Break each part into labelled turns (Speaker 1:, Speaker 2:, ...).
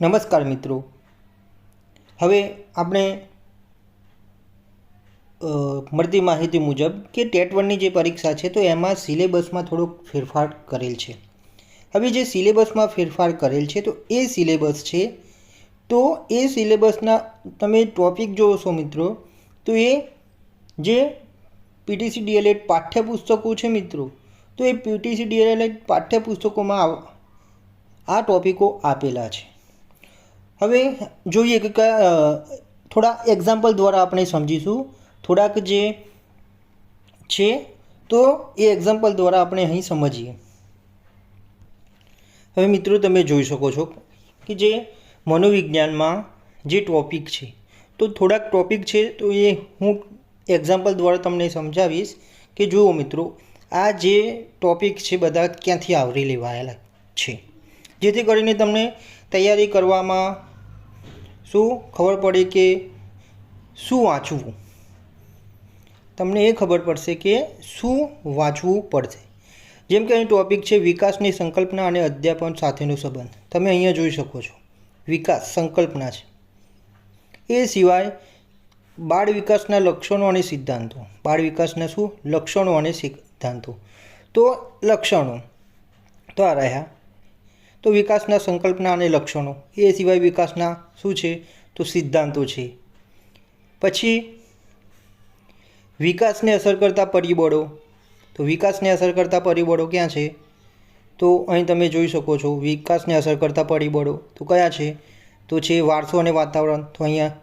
Speaker 1: નમસ્કાર મિત્રો. હવે આપણે મળતી માહિતી મુજબ કે ટેટ વનની જે પરીક્ષા છે, તો એમાં સિલેબસમાં થોડોક ફેરફાર કરેલ છે. હવે જે સિલેબસમાં ફેરફાર કરેલ છે, તો એ સિલેબસ છે, તો એ સિલેબસના તમે ટોપિક જોશો મિત્રો, તો એ જે પીટીસી ડીએલએડ પાઠ્યપુસ્તકો છે મિત્રો, તો એ પીટીસી ડીએલએડ પાઠ્યપુસ્તકોમાં આ ટોપિકો આપેલા છે. હવે જોઈએ કે થોડા એક્ઝામ્પલ દ્વારા આપણે સમજીશું. થોડાક જે છે, તો એ એક્ઝામ્પલ દ્વારા આપણે અહીં સમજીએ. હવે મિત્રો તમે જોઈ શકો છો કે જે મનોવિજ્ઞાનમાં જે ટોપિક છે, તો થોડાક ટોપિક છે, તો એ હું એક્ઝામ્પલ દ્વારા તમને સમજાવીશ કે જુઓ મિત્રો, આ જે ટોપિક છે બધા ક્યાંથી આવરી લેવાયેલા છે. જેથી કરીને તમને તૈયારી કરવામાં શું ખબર પડે કે શું વાંચવું? તમને એ ખબર પડશે કે શું વાંચવું પડશે. જેમ કે અહીં ટોપિક છે વિકાસની સંકલ્પના અને અધ્યાપન સાથેનો સંબંધ. તમે અહીંયા જોઈ શકો છો. વિકાસ સંકલ્પના છે. એ સિવાય બાળ વિકાસના લક્ષણો અને સિદ્ધાંતો. બાળ વિકાસના શું? લક્ષણો અને સિદ્ધાંતો. તો લક્ષણો. તો આ રહ્યા. તો વિકાસના સંકલ્પના અને લક્ષણો. એ સિવાય વિકાસના શું છે? તો સિદ્ધાંતો છે. પછી, વિકાસને અસર કરતા પરિબળો. તો વિકાસને અસર કરતા પરિબળો ક્યાં છે? તો અહીં તમે જોઈ શકો છો, વિકાસને અસર કરતા પરિબળો. તો કયા છે? તો છે વારસો અને વાતાવરણ. તો અહીંયા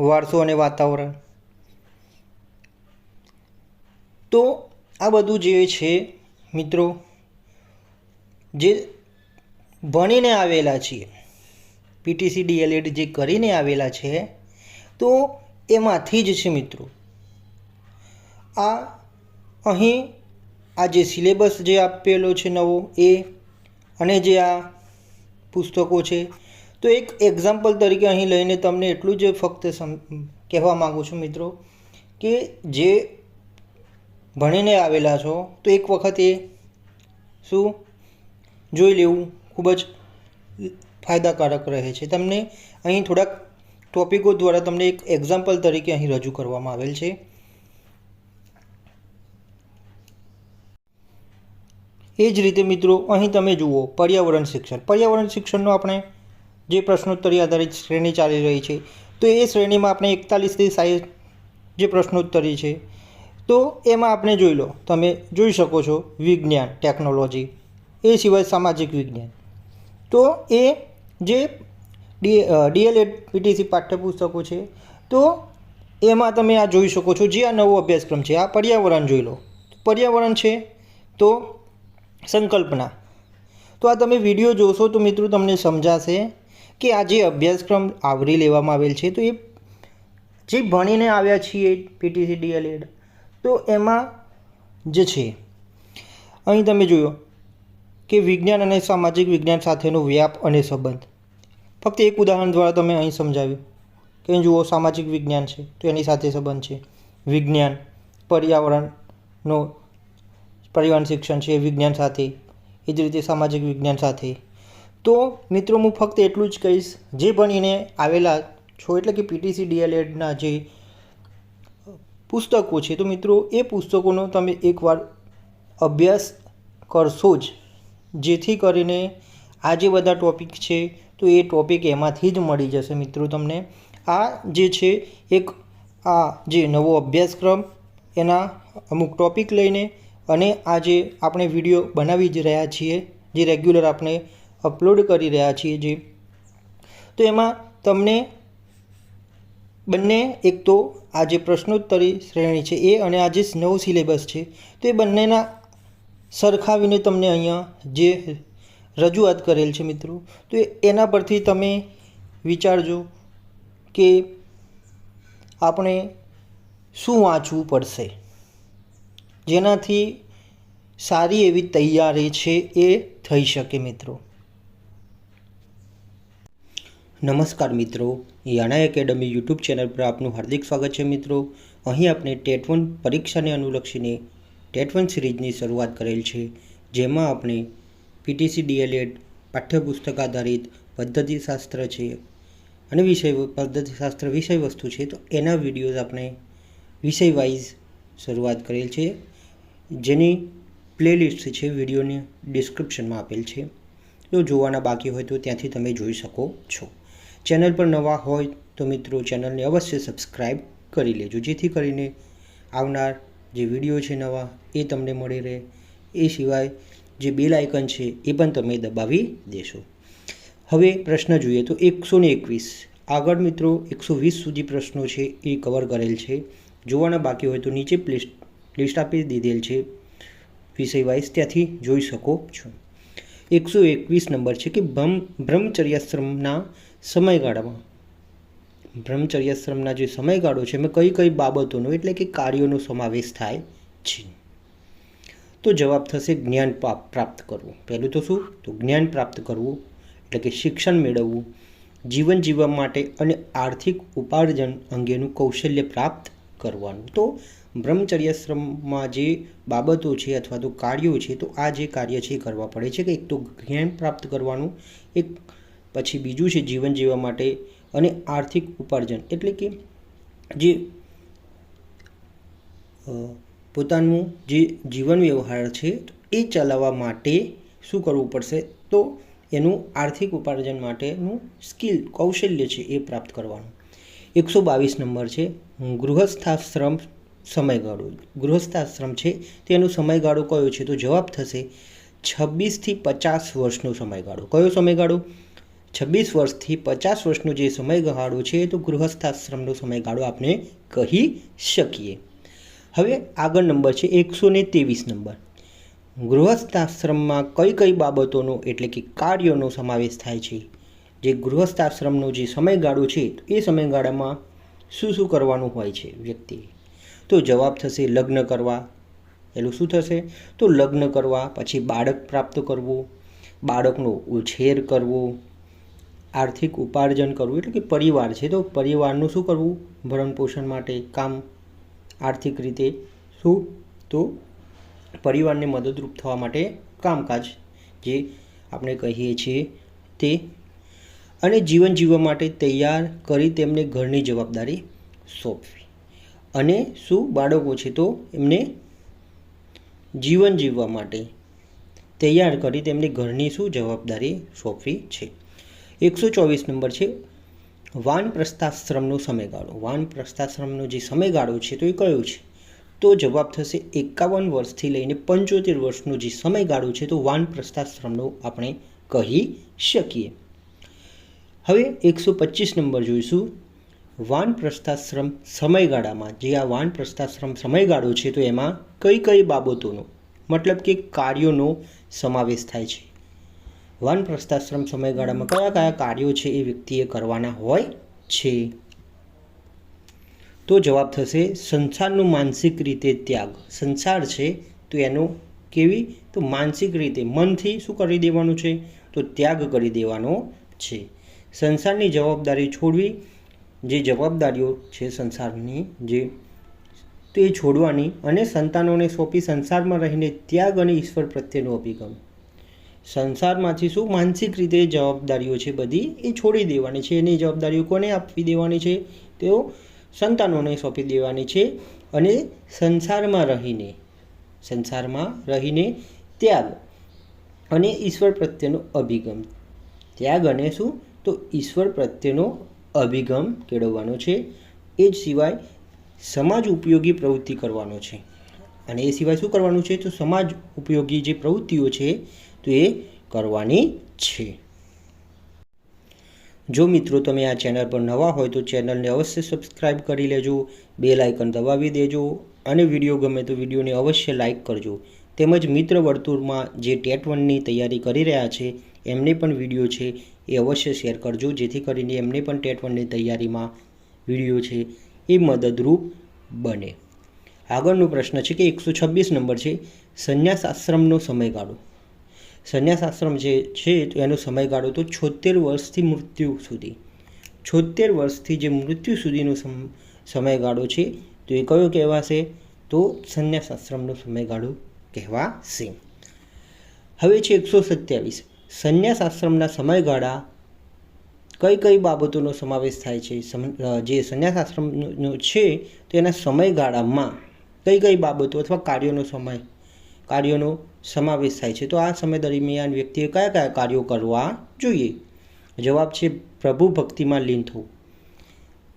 Speaker 1: વારસો અને વાતાવરણ. તો આ બધું જે છે, મિત્રો, જે ભણીને આવેલા છીએ. પીટીસી ડીએલએડ જે કરીને આવેલા છે, તો એમાંથી જ છે મિત્રો. આ અહીં આ જે સિલેબસ જે આપેલો છે નવો એ અને જે આ પુસ્તકો છે, તો એક એક્ઝામ્પલ તરીકે અહીં લઈને તમને એટલું જ ફક્ત કહેવા માગું છું મિત્રો, કે જે ભણીને આવેલા છો, તો એક વખત એ શું? જોઈ લેવું. ખૂબ જ ફાયદાકારક રહે છે. તમને અહીં થોડાક ટોપિકો દ્વારા તમને એક એક્ઝામ્પલ તરીકે અહીં રજૂ કરવામાં આવેલ છે. એ જ રીતે મિત્રો, અહીં તમે જુઓ, પર્યાવરણ શિક્ષણ. પર્યાવરણ શિક્ષણનો આપણે જે પ્રશ્નોત્તરી આધારિત શ્રેણી ચાલી રહી છે, તો એ શ્રેણીમાં આપણે એકતાલીસથી સાહીઠ જે પ્રશ્નોત્તરી છે, તો એમાં આપણે જોઈ લો, તમે જોઈ શકો છો વિજ્ઞાન, ટેકનોલોજી, એ સિવાય સામાજિક વિજ્ઞાન. તો એ જે ડી ડીએલએડ પીટીસી પાઠ્યપુસ્તકો છે, તો એમાં તમે આ જોઈ શકો છો જે આ નવો અભ્યાસક્રમ છે, આ પર્યાવરણ જોઈ લો. પર્યાવરણ છે, તો સંકલ્પના. તો આ તમે વીડિયો જોશો તો મિત્રો તમને સમજાશે કે આ જે અભ્યાસક્રમ આવરી લેવામાં આવેલ છે, તો એ જે ભણીને આવ્યા છીએ પીટીસી ડીએલએડ તો એમાં જે છે, અહીં તમે જોયો કે વિજ્ઞાન અને સામાજિક વિજ્ઞાન સાથેનો વ્યાપ અને સંબંધ. ફક્ત એક ઉદાહરણ દ્વારા તમે અહીં સમજાવ્યું કે જુઓ, સામાજિક વિજ્ઞાન છે, તો એની સાથે સંબંધ છે. વિજ્ઞાન, પર્યાવરણનો પર્યાવરણ શિક્ષણ છે વિજ્ઞાન સાથે, એ જ રીતે સામાજિક વિજ્ઞાન સાથે. તો મિત્રો, હું ફક્ત એટલું જ કહીશ, જે ભણીને આવેલા છો, એટલે કે પીટીસી ડીએલએડના જે પુસ્તકો છે, તો મિત્રો, એ પુસ્તકોનો તમે એકવાર અભ્યાસ કરશો જ. જેથી કરીને આ જે બધા ટૉપિક છે, તો એ ટોપિક એમાંથી જ મળી જશે મિત્રો તમને. આ જે છે, એક આ જે નવો અભ્યાસક્રમ, એના અમુક ટોપિક લઈને અને આ જે આપણે વીડિયો બનાવી જ રહ્યા છીએ, જે રેગ્યુલર આપણે અપલોડ કરી રહ્યા છીએ જે, તો એમાં તમને બંને એક તો આ જે પ્રશ્નોત્તરી શ્રેણી છે, એ અને આ જે નવો સિલેબસ છે, તો એ બંનેના સરખાવીને તમને અહીંયા જે રજૂઆત કરેલ છે મિત્રો, તો એના પરથી તમે વિચારજો કે આપણે શું વાંચવું પડશે. જેનાથી સારી એવી તૈયારી છે એ થઈ શકે મિત્રો. નમસ્કાર મિત્રો, યાના એકેડમી યુટ્યુબ ચેનલ પર આપનું હાર્દિક સ્વાગત છે મિત્રો. અહીં આપણે ટેટ વન પરીક્ષાને અનુલક્ષીને ટેટ વન સિરીઝની શરૂઆત કરેલ છે, જેમાં આપણે પીટીસી ડીએલએડ પાઠ્યપુસ્તક આધારિત પદ્ધતિશાસ્ત્ર છે અને વિષય પદ્ધતિશાસ્ત્ર વિષય વસ્તુ છે, તો એના વિડીયોઝ આપણે વિષય વાઇઝ શરૂઆત કરેલ છે. જેની પ્લેલિસ્ટ છે, વિડીયોની ડિસ્ક્રિપ્શનમાં આપેલ છે. જો જોવાના બાકી હોય તો ત્યાંથી તમે જોઈ શકો છો. ચેનલ પર નવા હોય તો મિત્રો ચેનલને અવશ્ય સબસ્ક્રાઈબ કરી લેજો, જેથી કરીને આવનાર જે વીડિયો છે નવા, એ તમને મળી રહે. એ સિવાય જે બેલ આઇકન છે, એ પણ તમે દબાવી દેશો. હવે પ્રશ્ન જોઈએ તો એકસો ને એકવીસ. આગળ મિત્રો, એકસો વીસ સુધી પ્રશ્નો છે, એ કવર કરેલ છે. જોવાના બાકી હોય તો નીચે પ્લેસ્ટ લિસ્ટ આપી દીધેલ છે. વિષય વાઇઝ ત્યાંથી જોઈ શકો છો. એકસો એકવીસ નંબર છે કે બ્રહ્મ બ્રહ્મચર્યાશ્રમના સમયગાળામાં બ્રહ્મચર્યાશ્રમના જે સમયગાળો છે, એમાં કઈ કઈ બાબતોનો એટલે કે કાર્યોનો સમાવેશ થાય છે? તો જવાબ થશે જ્ઞાન પ્રાપ્ત કરવું. પહેલું તો શું? તો જ્ઞાન પ્રાપ્ત કરવું, એટલે કે શિક્ષણ મેળવવું, જીવન જીવવા માટે અને આર્થિક ઉપાર્જન અંગેનું કૌશલ્ય પ્રાપ્ત કરવાનું. તો બ્રહ્મચર્યાશ્રમમાં જે બાબતો છે અથવા તો કાર્યો છે, તો આ જે કાર્ય છે એ કરવા પડે છે કે એક તો જ્ઞાન પ્રાપ્ત કરવાનું, એક પછી બીજું છે જીવન જીવવા માટે અને આર્થિક ઉપાર્જન. એટલે કે જે પોતાનું જે જીવન વ્યવહાર છે, એ ચલાવવા માટે શું કરવું પડશે? તો એનું આર્થિક ઉપાર્જન માટેનું સ્કિલ, કૌશલ્ય છે એ પ્રાપ્ત કરવાનું. એકસો બાવીસ નંબર છે, ગૃહસ્થાશ્રમ સમયગાળો. ગૃહસ્થાશ્રમ છે, તેનો સમયગાળો કયો છે? તો જવાબ થશે છવ્વીસથી પચાસ વર્ષનો સમયગાળો. કયો સમયગાળો? છવ્વીસ વર્ષથી પચાસ વર્ષનો જે સમયગાળો છે તો ગૃહસ્થાશ્રમનો સમયગાળો આપણે કહી શકીએ. હવે આગળ નંબર છે એકસો ને ત્રેવીસ નંબર. ગૃહસ્થાશ્રમમાં કઈ કઈ બાબતોનો એટલે કે કાર્યોનો સમાવેશ થાય છે? જે ગૃહસ્થાશ્રમનો જે સમયગાળો છે એ સમયગાળામાં શું શું કરવાનું હોય છે વ્યક્તિએ તો જવાબ થશે લગ્ન કરવા. એનું શું થશે? તો લગ્ન કરવા, પછી બાળક પ્રાપ્ત કરવું, બાળકનો ઉછેર કરવો આર્થિક ઉપાર્જન કરવું, એટલે કે પરિવાર છે. તો પરિવારનું શું કરવું? ભરણ પોષણ માટે કામ આર્થિક રીતે શું? તો પરિવારને મદદરૂપ થવા માટે કામકાજ, જે આપણે કહીએ છીએ તે. અને જીવન જીવવા માટે તૈયાર કરી તેમને ઘરની જવાબદારી સોંપવી. અને શું? બાળકો છે તો એમને જીવન જીવવા માટે તૈયાર કરી તેમને ઘરની શું? જવાબદારી સોંપવી છે. એકસો ચોવીસ નંબર છે. વાન પ્રસ્થાશ્રમનો સમયગાળો. વાન પ્રસ્થાશ્રમનો જે સમયગાળો છે તો એ કયો છે? તો જવાબ થશે એકાવન વર્ષથી લઈને પંચોતેર વર્ષનો જે સમયગાળો છે તો વાન પ્રસ્થાશ્રમનો આપણે કહી શકીએ. હવે એકસો પચીસ નંબર જોઈશું. વાન પ્રસ્થાશ્રમ સમયગાળામાં જે આ વાન પ્રસ્થાશ્રમ સમયગાળો છે તો એમાં કઈ કઈ બાબતોનો મતલબ કે કાર્યોનો સમાવેશ થાય છે. વન પ્રસ્થાશ્રમ સમયગાળામાં કયા કયા કાર્યો છે એ વ્યક્તિએ કરવાના હોય છે? તો જવાબ થશે, સંસારનો માનસિક રીતે ત્યાગ. સંસાર છે તો એનો કેવી? તો માનસિક રીતે. મનથી શું કરી દેવાનું છે? તો ત્યાગ કરી દેવાનો છે. સંસારની જવાબદારી છોડવી, જે જવાબદારીઓ છે સંસારની જે, તો એ છોડવાની અને સંતાનોને સોંપી સંસારમાં રહીને ત્યાગ અને ઈશ્વર પ્રત્યેનો અભિગમ. સંસારમાંથી શું માનસિક રીતે જવાબદારીઓ છે બધી એ છોડી દેવાની છે. એની જવાબદારીઓ કોને આપવી દેવાની છે? તેઓ સંતાનોને સોંપી દેવાની છે અને સંસારમાં રહીને સંસારમાં રહીને ત્યાગ અને ઈશ્વર પ્રત્યેનો અભિગમ. ત્યાગ અને શું? તો ઈશ્વર પ્રત્યેનો અભિગમ કેળવવાનો છે. એ જ સિવાય સમાજ ઉપયોગી પ્રવૃત્તિ કરવાનો છે. અને એ સિવાય શું કરવાનું છે? તો સમાજ ઉપયોગી જે પ્રવૃત્તિઓ છે તો એ કરવાની છે. જો મિત્રો તમે આ ચેનલ પર નવા હોય તો ચેનલને અવશ્ય સબસ્ક્રાઇબ કરી લેજો બે લાઇકન દબાવી દેજો અને વીડિયો ગમે તો વિડીયોને અવશ્ય લાઇક કરજો. તેમજ મિત્ર વર્તુળમાં જે ટેટ વનની તૈયારી કરી રહ્યા છે, એમને પણ વીડિયો છે એ અવશ્ય શેર કરજો, જેથી કરીને એમને પણ ટેટ વનની તૈયારીમાં વીડિયો છે એ મદદરૂપ બને. આગળનો પ્રશ્ન છે કે એકસો છવ્વીસ નંબર છે, સંન્યાસ આશ્રમનો સમયગાળો. સંન્યાસ આશ્રમ જે છે, તો એનો સમયગાળો તો છોતેર વર્ષથી મૃત્યુ સુધી. છોતેર વર્ષથી જે મૃત્યુ સુધીનો સમ, સમયગાળો છે, તો એ કયો કહેવાશે? તો સંન્યાસ આશ્રમનો સમયગાળો કહેવાશે. હવે છે એકસો સત્યાવીસ. સંન્યાસ આશ્રમના સમયગાળા કઈ કઈ બાબતોનો સમાવેશ થાય છે? જે સંન્યાસ આશ્રમનો છે તેના સમયગાળામાં કઈ કઈ બાબતો અથવા કાર્યોનો સમય, કાર્યોનો સમાવેશ થાય છે. તો આ સમય દરમિયાન વ્યક્તિએ કયા કયા કાર્યો કરવા જોઈએ? જવાબ છે, પ્રભુ ભક્તિમાં લીન થવું.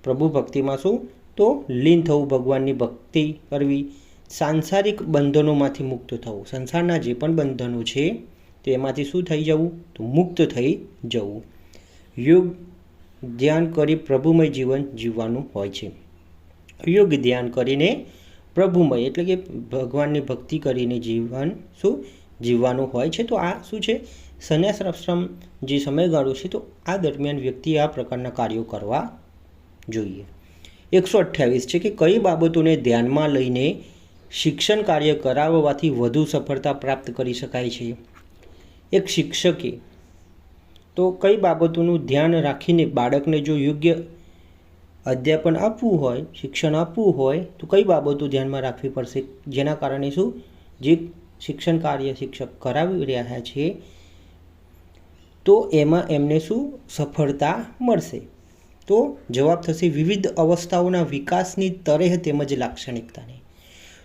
Speaker 1: પ્રભુ ભક્તિમાં શું? તો લીન થવું, ભગવાનની ભક્તિ કરવી. સાંસારિક બંધનોમાંથી મુક્ત થવું. સંસારના જે પણ બંધનો છે, તેમાંથી શું થઈ જવું? તો મુક્ત થઈ જવું. યોગ ધ્યાન કરી પ્રભુમય જીવન જીવવાનું હોય છે. યોગ ધ્યાન કરીને પ્રભુમય એટલે કે ભગવાનની ભક્તિ કરીને જીવન શું જીવવાનું હોય છે, તો આ શું છે? સંન્યાસ આશ્રમ જે સમયગાળો છે, તો આ દરમિયાન વ્યક્તિએ આ પ્રકારના કાર્યો કરવા જોઈએ. એકસો અઠ્યાવીસ છે કે કઈ બાબતોને ધ્યાનમાં લઈને શિક્ષણ કાર્ય કરાવવાથી વધુ સફળતા પ્રાપ્ત કરી શકાય છે? એક શિક્ષકે તો કઈ બાબતોનું ધ્યાન રાખીને બાળકને જો યોગ્ય અધ્યાપન આપવું હોય, શિક્ષણ આપવું હોય, તો કઈ બાબતો ધ્યાનમાં રાખવી પડશે? જેના કારણે શું? જે શિક્ષણ કાર્ય શિક્ષક કરાવી રહ્યા છે, તો એમાં એમને શું? સફળતા મળશે. તો જવાબ થશે, વિવિધ અવસ્થાઓના વિકાસની તરેહ તેમજ લાક્ષણિકતાની.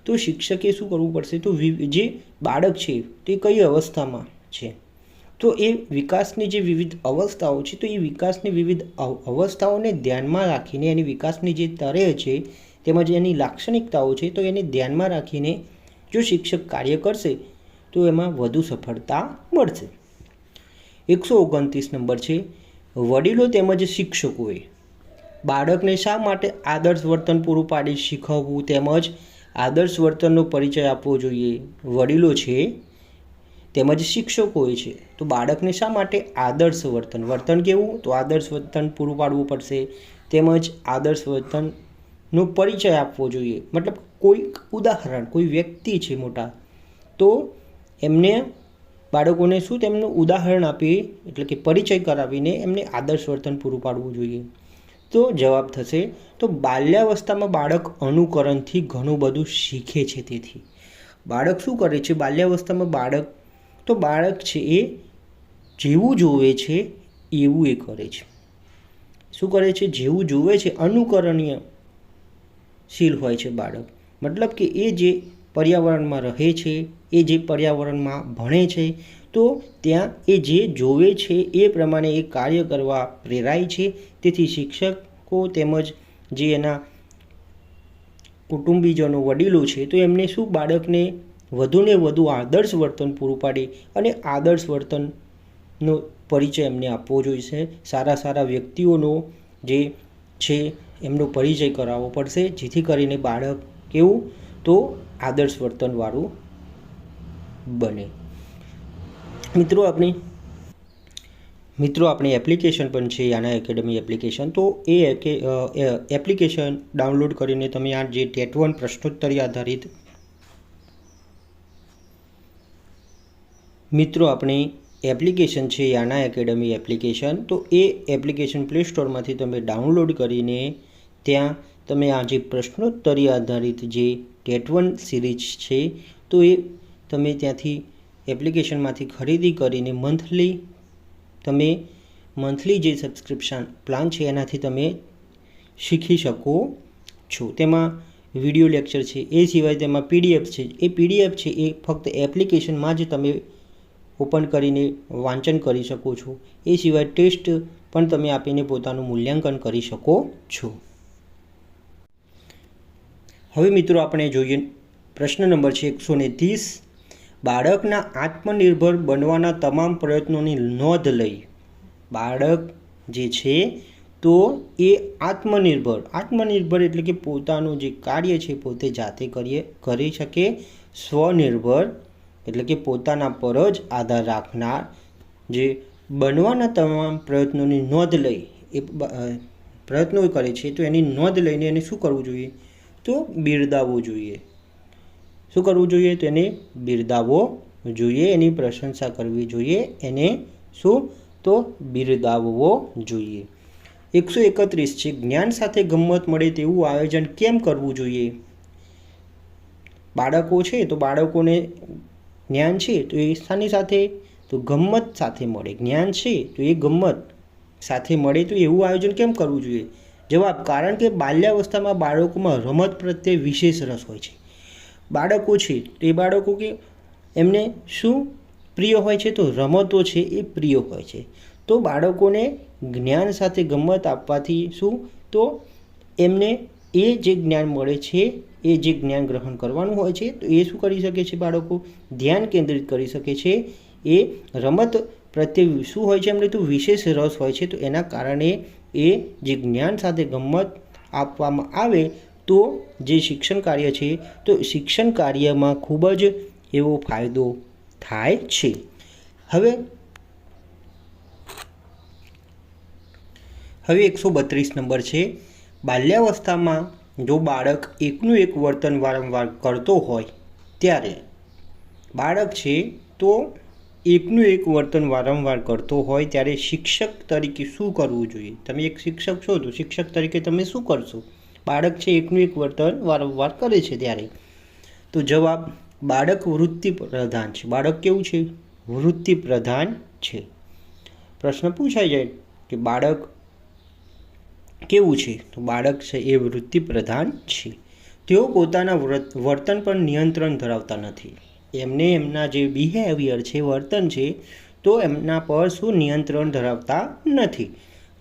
Speaker 1: તો શિક્ષકે શું કરવું પડશે? તો જે બાળક છે, તે કઈ અવસ્થામાં છે? તો એ વિકાસની જે વિવિધ અવસ્થાઓ છે, તો એ વિકાસની વિવિધ અવ- અવસ્થાઓને ધ્યાનમાં રાખીને એની વિકાસની જે તરે છે તેમજ એની લાક્ષણિકતાઓ છે, તો એને ધ્યાનમાં રાખીને જો શિક્ષક કાર્ય કરશે, તો એમાં વધુ સફળતા મળશે. એકસો ઓગણત્રીસ નંબર છે, વડીલો તેમજ શિક્ષકોએ બાળકને શા માટે આદર્શ વર્તન પૂરું પાડી શીખવવું તેમજ આદર્શ વર્તનનો પરિચય આપવો જોઈએ? વડીલો છે તેમજ શિક્ષકોએ છે. તો બાળકને શા માટે આદર્શ વર્તન? વર્તન કેવું? તો આદર્શ વર્તન પૂરું પાડવું પડશે. તેમજ આદર્શ વર્તનનો પરિચય આપવો જોઈએ. મતલબ કોઈ ઉદાહરણ, કોઈ વ્યક્તિ છે મોટા, તો એમને બાળકોને શું તેમનું ઉદાહરણ આપી, એટલે કે પરિચય કરાવીને એમને આદર્શ વર્તન પૂરું પાડવું જોઈએ. તો જવાબ થશે, તો બાલ્યાવસ્થામાં બાળક અનુકરણથી ઘણું બધું શીખે છે તેથી. બાળક શું કરે છે? બાલ્યાવસ્થામાં બાળક તો બાળક છે એ જેવું જોવે છે, એવું એ કરે છે. શું કરે છે? જેવું જોવે છે, અનુકરણીય શીલ હોય છે બાળક. મતલબ કે એ જે પર્યાવરણમાં રહે છે, એ જે પર્યાવરણમાં ભણે છે, તો ત્યાં એ જે જોવે છે, એ પ્રમાણે એ કાર્ય કરવા પ્રેરાય છે. તેથી શિક્ષકો તેમજ જે એના કુટુંબીજનો વડીલો છે, તો એમને શું બાળકને વધુને વધુ આદર્શ વર્તન પૂરું પાડી અને આદર્શ વર્તનનો પરિચય એમને આપવો જોઈશે. સારા સારા વ્યક્તિઓનો જે છે એમનો પરિચય કરાવવો પડશે, જેથી કરીને બાળક કેવું તો આદર્શ વર્તનવાળું બને. મિત્રો આપણી મિત્રો આપણી એપ્લિકેશન પણ છે, આના એકેડમી એપ્લિકેશન તો એ એપ્લિકેશન ડાઉનલોડ કરીને તમે આ જે ટેટ વન પ્રશ્નોત્તરી આધારિત મિત્રો, આપણી એપ્લિકેશન છે યાના એકેડમી એપ્લિકેશન. તો એ એપ્લિકેશન પ્લે સ્ટોરમાંથી તમે ડાઉનલોડ કરીને ત્યાં તમે આ જે પ્રશ્નોત્તરી આધારિત જે ટેટ વન સિરીઝ છે, તો એ તમે ત્યાંથી એપ્લિકેશનમાંથી ખરીદી કરીને મંથલી તમે મંથલી જે સબસ્ક્રિપ્શન પ્લાન છે એનાથી તમે શીખી શકો છો. તેમાં વીડિયો લેક્ચર છે, એ સિવાય તેમાં પીડીએફ છે. એ પીડીએફ છે એ ફક્ત એપ્લિકેશનમાં જ તમે ઓપન કરીને વાંચન કરી શકો છો. એ સિવાય ટેસ્ટ પણ તમે આપીને પોતાનું મૂલ્યાંકન કરી શકો છો. હવે મિત્રો આપણે જોઈએ પ્રશ્ન નંબર છે એકસો ને ત્રીસ. બાળકના આત્મનિર્ભર બનવાના તમામ પ્રયત્નોની નોંધ લઈ. બાળક જે છે તો એ આત્મનિર્ભર. આત્મનિર્ભર એટલે કે પોતાનું જે કાર્ય છે, પોતે જાતે કરીએ, કરી શકે, સ્વનિર્ભર એટલે કે પોતાના પર જ આધાર રાખનાર. જે બનવાના તમામ પ્રયત્નોની નોંધ લઈ, એ પ્રયત્નો કરે છે, તો એની નોંધ લઈને એને શું કરવું જોઈએ? તો બિરદાવવું જોઈએ. શું કરવું જોઈએ? તો એને બિરદાવવો જોઈએ, એની પ્રશંસા કરવી જોઈએ, એને શું? તો બિરદાવવો જોઈએ. એકસો એકત્રીસ છે, જ્ઞાન સાથે ગમ્મત મળે તેવું આયોજન કેમ કરવું જોઈએ? બાળકો છે, તો બાળકોને જ્ઞાન છે, તો એ શાની સાથે? તો ગમ્મત સાથે મળે. જ્ઞાન છે, તો એ ગમ્મત સાથે મળે. તો એવું આયોજન કેમ કરવું જોઈએ? જવાબ, કારણ કે બાલ્યાવસ્થામાં બાળકોમાં રમત પ્રત્યે વિશેષ રસ હોય છે. બાળકો છે, તે બાળકો કે એમને શું પ્રિય હોય છે? તો રમતો છે, એ પ્રિય હોય છે. તો બાળકોને જ્ઞાન સાથે ગમત આપવાથી શું? તો એમને એ જે જ્ઞાન મળે છે એ જે જ્ઞાન ગ્રહણ કરવાનું હોય છે, તો એ શું કરી શકે છે બાળકો? ધ્યાન કેન્દ્રિત કરી શકે છે. એ રમત પ્રત્યે શું હોય છે? એમને તો વિશેષ રસ હોય છે. તો એના કારણે એ જે જ્ઞાન સાથે ગમત આપવામાં આવે તો જે શિક્ષણ કાર્ય છે, તો શિક્ષણ કાર્યમાં ખૂબ જ એવો ફાયદો થાય છે. હવે હવે એકસો બત્રીસ નંબર છે. બાલ્યાવસ્થામાં જો બાળક એકનું એક વર્તન વારંવાર કરતો હોય ત્યારે બાળક છે તો એકનું એક વર્તન વારંવાર કરતો હોય ત્યારે શિક્ષક તરીકે શું કરવું જોઈએ? તમે એક શિક્ષક છો તો શિક્ષક તરીકે તમે શું કરશો? બાળક છે એકનું એક વર્તન વારંવાર કરે છે ત્યારે. તો જવાબ બાળક વૃત્તિ પ્રધાન છે. બાળક કેવું છે? વૃત્તિ પ્રધાન છે. પ્રશ્ન પૂછાઈ જાય કે બાળક કેવું છે? તો બાળક છે એ વૃત્તિ પ્રધાન છે. તેઓ પોતાના વ્રત- વર્તન પર નિયંત્રણ ધરાવતા નથી. એમને એમના જે બિહેવિયર છે, વર્તન છે, તો એમના પર શું નિયંત્રણ ધરાવતા નથી.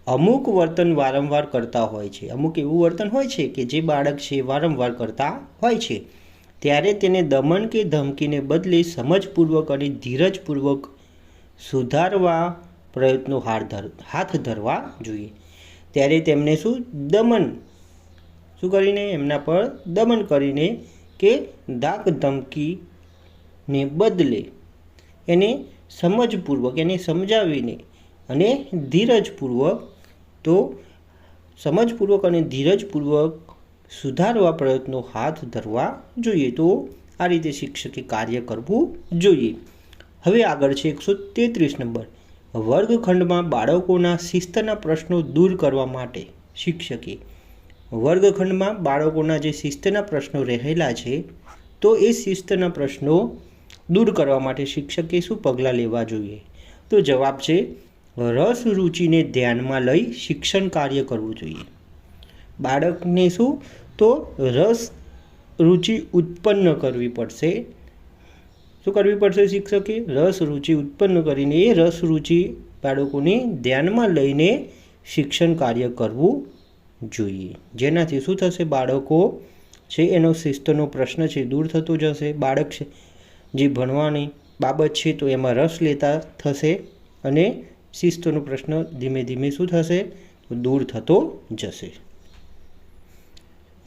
Speaker 1: અમુક વર્તન વારંવાર કરતા હોય છે. અમુક એવું વર્તન હોય છે કે જે બાળક છે વારંવાર કરતા હોય છે. ત્યારે તેને દમન કે ધમકીને બદલે સમજપૂર્વક અને ધીરજપૂર્વક સુધારવા પ્રયત્નો હાથ ધરવા જોઈએ. ત્યારે તેમને શું દમન? શું કરીને? એમના પર દમન કરીને કે દાગ ધમકીને બદલે. એને સમજપૂર્વક, એને સમજાવીને અને ધીરજપૂર્વક તો સમજપૂર્વક અને ધીરજપૂર્વક સુધારવા પ્રયત્નો હાથ ધરવા જોઈએ. તો આ રીતે શિક્ષકે કાર્ય કરવું જોઈએ. હવે આગળ છે એકસો તેત્રીસ નંબર. વર્ગખંડમાં બાળકોના શિસ્તના પ્રશ્નો દૂર કરવા માટે શિક્ષકે. વર્ગખંડમાં બાળકોના જે શિસ્તના પ્રશ્નો રહેલા છે, તો એ શિસ્તના પ્રશ્નો દૂર કરવા માટે શિક્ષકે શું પગલાં લેવા જોઈએ? તો જવાબ છે, રસ રુચિને ધ્યાનમાં લઈ શિક્ષણ કાર્ય કરવું જોઈએ. બાળકને શું? તો રસ રુચિ ઉત્પન્ન કરવી પડશે. શું કરવી પડશે શિક્ષકે? રસ રુચિ ઉત્પન્ન કરીને એ રસ રુચિ બાળકોને ધ્યાનમાં લઈને શિક્ષણ કાર્ય કરવું જોઈએ. જેનાથી શું થશે? બાળકો છે એનો શિસ્તનો પ્રશ્ન છે, દૂર થતો જશે. બાળક છે જે ભણવાની બાબત છે તો એમાં રસ લેતા થશે અને શિસ્તનો પ્રશ્ન ધીમે ધીમે શું થશે? દૂર થતો જશે.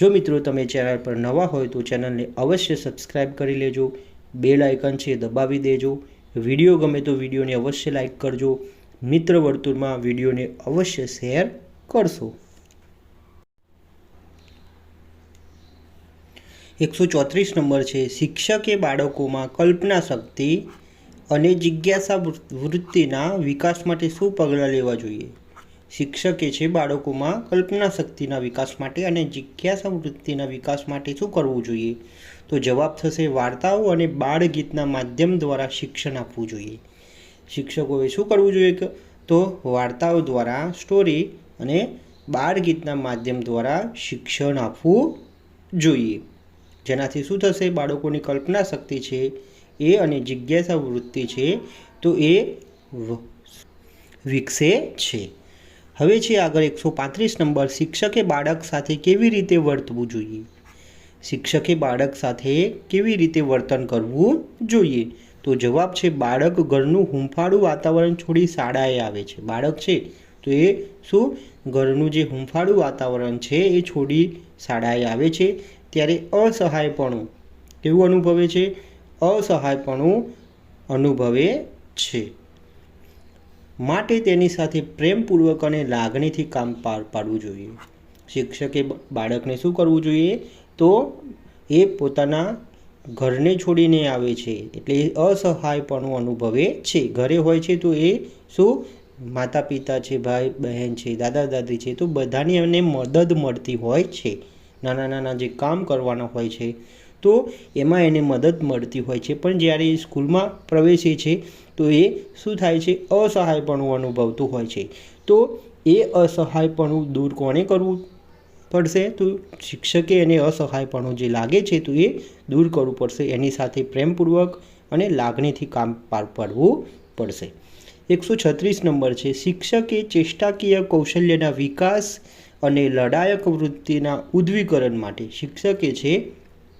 Speaker 1: જો મિત્રો તમે ચેનલ પર નવા હોય તો ચેનલને અવશ્ય સબસ્ક્રાઈબ કરી લેજો. બેલ આઇકન છે દબાવી દેજો. વીડિયો ગમે તો વિડીયોને અવશ્ય લાઇક કરજો. મિત્ર વર્તુળમાં વિડીયોને અવશ્ય શેર કરશો. એકસો ચોત્રીસ નંબર છે, શિક્ષકે બાળકોમાં કલ્પના શક્તિ અને જિજ્ઞાસા વૃત્તિના વિકાસ માટે શું પગલાં લેવા જોઈએ? શિક્ષકે છે બાળકોમાં કલ્પના શક્તિના વિકાસ માટે અને જિજ્ઞાસા વૃત્તિના વિકાસ માટે શું કરવું જોઈએ? તો જવાબ થશે વાર્તાઓ અને બાળગીતના માધ્યમ દ્વારા શિક્ષણ આપવું જોઈએ. શિક્ષકોએ શું કરવું જોઈએ તો વાર્તાઓ દ્વારા, સ્ટોરી અને બાળગીતના માધ્યમ દ્વારા શિક્ષણ આપવું જોઈએ. જેનાથી શું થશે? બાળકોની કલ્પના શક્તિ છે, એ અને જિજ્ઞાસા વૃત્તિ છે, તો એ વિકસે છે. હવે છે આગળ એકસો પાંત્રીસ નંબર. શિક્ષકે બાળક સાથે કેવી રીતે વર્તવું જોઈએ? શિક્ષકે બાળક સાથે કેવી રીતે વર્તન કરવું જોઈએ? તો જવાબ છે, બાળક ઘરનું હૂંફાળું વાતાવરણ છોડી શાળાએ આવે છે. બાળક છે, તો એ શું? ઘરનું જે હૂંફાળું વાતાવરણ છે, એ છોડી શાળાએ આવે છે. ત્યારે અસહાયપણું કેવું અનુભવે છે? અસહાયપણું અનુભવે છે. માટે તેની સાથે પ્રેમપૂર્વક અને લાગણીથી કામ પાર પાડવું જોઈએ. શિક્ષકે બાળકને શું કરવું જોઈએ? તો એ પોતાના ઘરને છોડીને આવે છે. એટલે એ અસહાયપણું અનુભવે છે. ઘરે હોય છે તો એ શું? માતા પિતા છે, ભાઈ, બહેન છે, દાદા, દાદી છે તો બધાની એમને મદદ મળતી હોય છે. નાના નાના જે કામ કરવાના હોય છે તો એમાં એને મદદ મળતી હોય છે. પણ જ્યારે એ સ્કૂલમાં પ્રવેશે છે તો એ શું થાય છે? અસહાયપણું અનુભવતું હોય છે. તો એ અસહાયપણું દૂર કોણે કરવું? પડશે, તો શિક્ષકે એને અસહાયપણું જે લાગે છે, તો એ દૂર કરવું પડશે. એની સાથે પ્રેમપૂર્વક અને લાગણીથી કામ પાર પાડવું પડશે. એકસો છત્રીસ નંબર છે. શિક્ષકે ચેષ્ટાકીય કૌશલ્યના વિકાસ અને લડાયક વૃત્તિના ઉદ્વીકરણ માટે શિક્ષકે છે,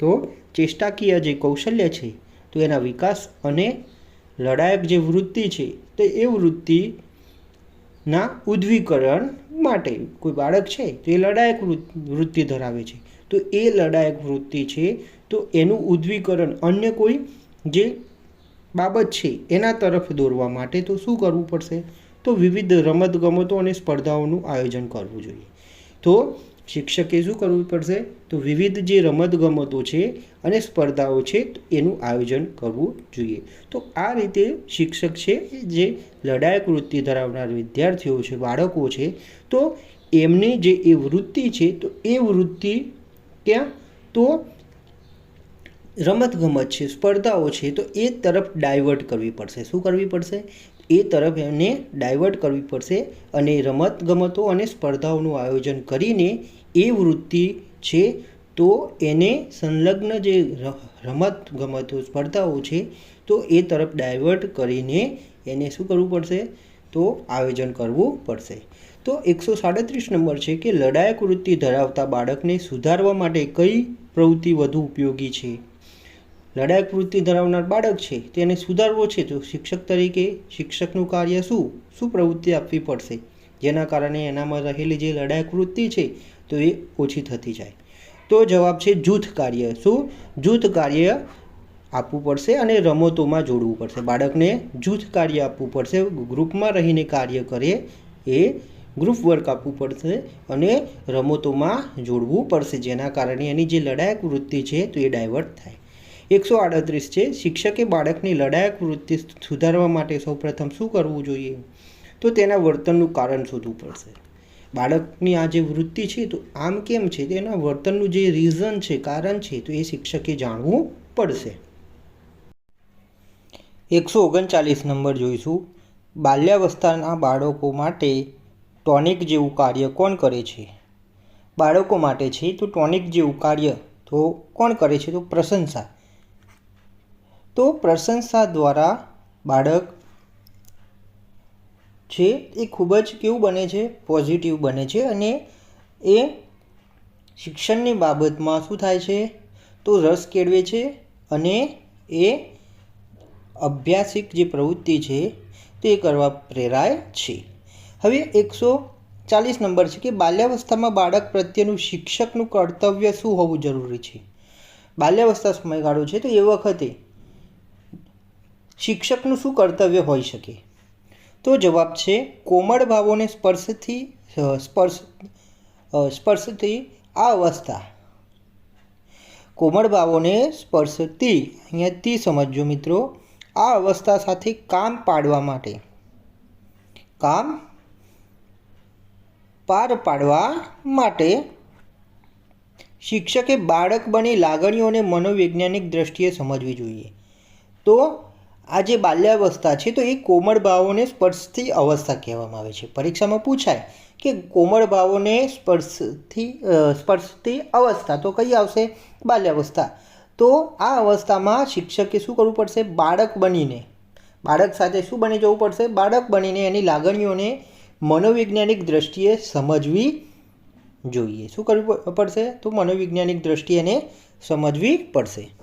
Speaker 1: તો ચેષ્ટાકીય જે કૌશલ્ય છે, તો એના વિકાસ અને લડાયક જે વૃત્તિ છે, તો એ વૃત્તિના ઉદ્વીકરણ માટે. કોઈ બાળક છે તો એ લડાયક વૃત્તિ ધરાવે છે. તો એ લડાયક વૃત્તિ છે તો એનું ઉદ્વીકરણ અન્ય કોઈ જે બાબત છે એના તરફ દોરવા માટે તો શું કરવું પડશે? તો વિવિધ રમતગમતો અને સ્પર્ધાઓનું આયોજન કરવું જોઈએ. તો શિક્ષકે શું કરવું પડશે? તો વિવિધ જે રમતગમતો છે અને સ્પર્ધાઓ છે એનું આયોજન કરવું જોઈએ. તો આ રીતે શિક્ષક છે, જે લડાયક વૃત્તિ ધરાવનાર વિદ્યાર્થીઓ છે, બાળકો છે, તો એમની જે એ વૃત્તિ છે, તો એ વૃત્તિ ક્યાં? તો રમતગમત છે, સ્પર્ધાઓ છે, તો એ તરફ ડાયવર્ટ કરવી પડશે. શું કરવી પડશે? એ તરફ એમને ડાયવર્ટ કરવી પડશે અને રમતગમતો અને સ્પર્ધાઓનું આયોજન કરીને એ વૃત્તિ છે, તો એને સંલગ્ન જે રમત રમતગમતો, સ્પર્ધાઓ છે, તો એ તરફ ડાયવર્ટ કરીને એને શું કરવું પડશે? તો આયોજન કરવું પડશે. તો એકસો સાડત્રીસ નંબર છે કે લડાયક વૃત્તિ ધરાવતા બાળકને સુધારવા માટે કઈ પ્રવૃત્તિ વધુ ઉપયોગી છે? લડાયક વૃત્તિ ધરાવનાર બાળક છે, તેને સુધારવો છે તો શિક્ષક તરીકે શિક્ષકનું કાર્ય શું? શું પ્રવૃત્તિ આપવી પડશે? જેના કારણે એનામાં રહેલી જે લડાયક વૃત્તિ છે, તો એ ઓછી થતી જાય. તો જવાબ છે જૂથ કાર્ય. શું? જૂથ કાર્ય આપવું પડશે અને રમતોમાં જોડવું પડશે. બાળકને જૂથ કાર્ય આપવું પડશે. ગ્રુપમાં રહીને કાર્ય કરે એ ગ્રુપ વર્ક આપવું પડશે અને રમતોમાં જોડવું પડશે. જેના કારણે એની જે લડાયક વૃત્તિ છે, તો એ ડાયવર્ટ થાય. એકસો આડત્રીસ છે. શિક્ષકે બાળકની લડાયક વૃત્તિ સુધારવા માટે સૌપ્રથમ શું કરવું જોઈએ? તો તેના વર્તનનું કારણ શોધવું પડશે. બાળકની આ જે વૃત્તિ છે, તો આમ કેમ છે? તેના વર્તનનું જે રીઝન છે, કારણ છે, તો એ શિક્ષકે જાણવું પડશે. એકસો ઓગણચાલીસ નંબર જોઈશું. બાલ્યાવસ્થાના બાળકો માટે ટોનિક જેવું કાર્ય કોણ કરે છે? બાળકો માટે છે, તો ટોનિક જેવું કાર્ય તો કોણ કરે છે? તો પ્રશંસા. તો પ્રશંસા દ્વારા બાળક છે એ ખૂબ જ કેવું બને છે પોઝિટિવ બને છે અને એ શિક્ષણની બાબતમાં શું થાય છે, તો રસ કેળવે છે અને એ અભ્યાસિક જે પ્રવૃત્તિ છે તે કરવા પ્રેરાય છે. હવે એકસો ચાલીસ નંબર છે કે બાલ્યાવસ્થામાં બાળક પ્રત્યેનું શિક્ષકનું કર્તવ્ય શું હોવું જરૂરી છે? બાલ્યાવસ્થા સમયગાળો છે તો એ વખતે શિક્ષકનું શું કર્તવ્ય હોઈ શકે? તો જવાબ છે, કોમળ ભાવોને સ્પર્શથી સ્પર્શ સ્પર્શથી આ અવસ્થા. કોમળ ભાવોને સ્પર્શતી અહીંયા તી સમજજો મિત્રો, આ અવસ્થા સાથે કામ પાડવા માટે. કામ પાર પાડવા માટે. શિક્ષકે બાળક બની લાગણીઓને મનોવૈજ્ઞાનિક દ્રષ્ટિએ સમજવી જોઈએ. તો આ જે બાલ્યાવસ્થા છે, તો એ કોમળ ભાવોને સ્પર્શથી અવસ્થા કહેવામાં આવે છે. પરીક્ષામાં પૂછાય કે કોમળ ભાવોને સ્પર્શથી સ્પર્શથી અવસ્થા તો કઈ આવશે? બાલ્યાવસ્થા. તો આ અવસ્થામાં શિક્ષકે શું કરવું પડશે? બાળક બનીને. બાળક સાથે શું બની જવું પડશે? બાળક બનીને એની લાગણીઓને મનોવૈજ્ઞાનિક દ્રષ્ટિએ સમજવી જોઈએ. શું કરવું પડશે? તો મનોવૈજ્ઞાનિક દ્રષ્ટિએ એને સમજવી પડશે.